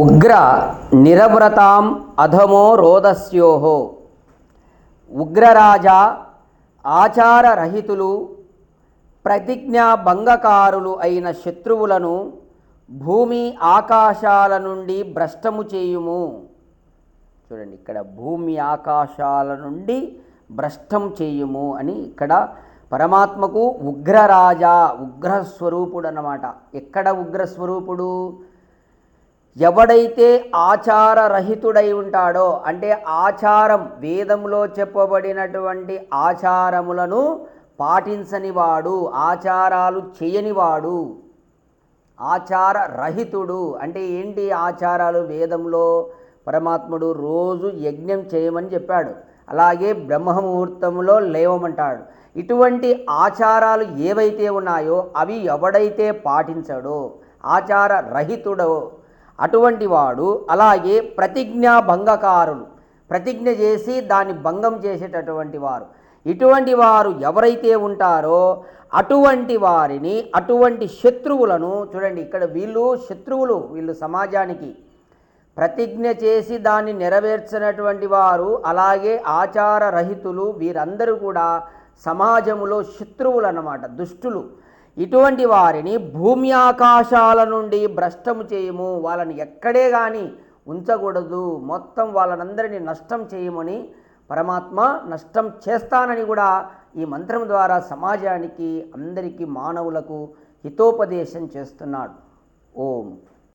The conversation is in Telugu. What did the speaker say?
ఉగ్ర నిరవ్రతాం అధమో రోదస్యోహో ఉగ్రరాజా ఆచారరహితులు ప్రతిజ్ఞాభంగకారులు అయిన శత్రువులను భూమి ఆకాశాల నుండి భ్రష్టము చేయుము. చూడండి ఇక్కడ భూమి ఆకాశాల నుండి భ్రష్టం చేయుము అని ఇక్కడ పరమాత్మకు ఉగ్రరాజా ఉగ్రస్వరూపుడు అన్నమాట ఎక్కడ ఉగ్రస్వరూపుడు? ఎవడైతే ఆచారరహితుడై ఉంటాడో అంటే ఆచారం వేదంలో చెప్పబడినటువంటి ఆచారములను పాటించనివాడు ఆచారాలు చేయనివాడు. ఆచార రహితుడు అంటే ఏంటి ఆచారాలు? వేదంలో పరమాత్ముడు రోజు యజ్ఞం చేయమని చెప్పాడు. అలాగే బ్రహ్మముహూర్తంలో లేవమంటాడు. ఇటువంటి ఆచారాలు ఏవైతే ఉన్నాయో అవి ఎవడైతే పాటించడో ఆచార రహితుడో అటువంటి వాడు అలాగే ప్రతిజ్ఞా భంగకారులు ప్రతిజ్ఞ చేసి దాన్ని భంగం చేసేటటువంటి వారు. ఇటువంటి వారు ఎవరైతే ఉంటారో అటువంటి వారిని అటువంటి శత్రువులను చూడండి ఇక్కడ వీళ్ళు శత్రువులు వీళ్ళు సమాజానికి. ప్రతిజ్ఞ చేసి దాన్ని నెరవేర్చినటువంటి వారు అలాగే ఆచార రహితులు వీరందరూ కూడా సమాజములో శత్రువులు అన్నమాట దుష్టులు. ఇటువంటి వారిని భూమి ఆకాశాల నుండి భ్రష్టము చేయము. వాళ్ళని ఎక్కడే కానీ ఉంచకూడదు. మొత్తం వాళ్ళనందరినీ నష్టం చేయమని పరమాత్మ నష్టం చేస్తానని కూడా ఈ మంత్రం ద్వారా సమాజానికి అందరికీ మానవులకు హితోపదేశం చేస్తున్నాడు. ఓం.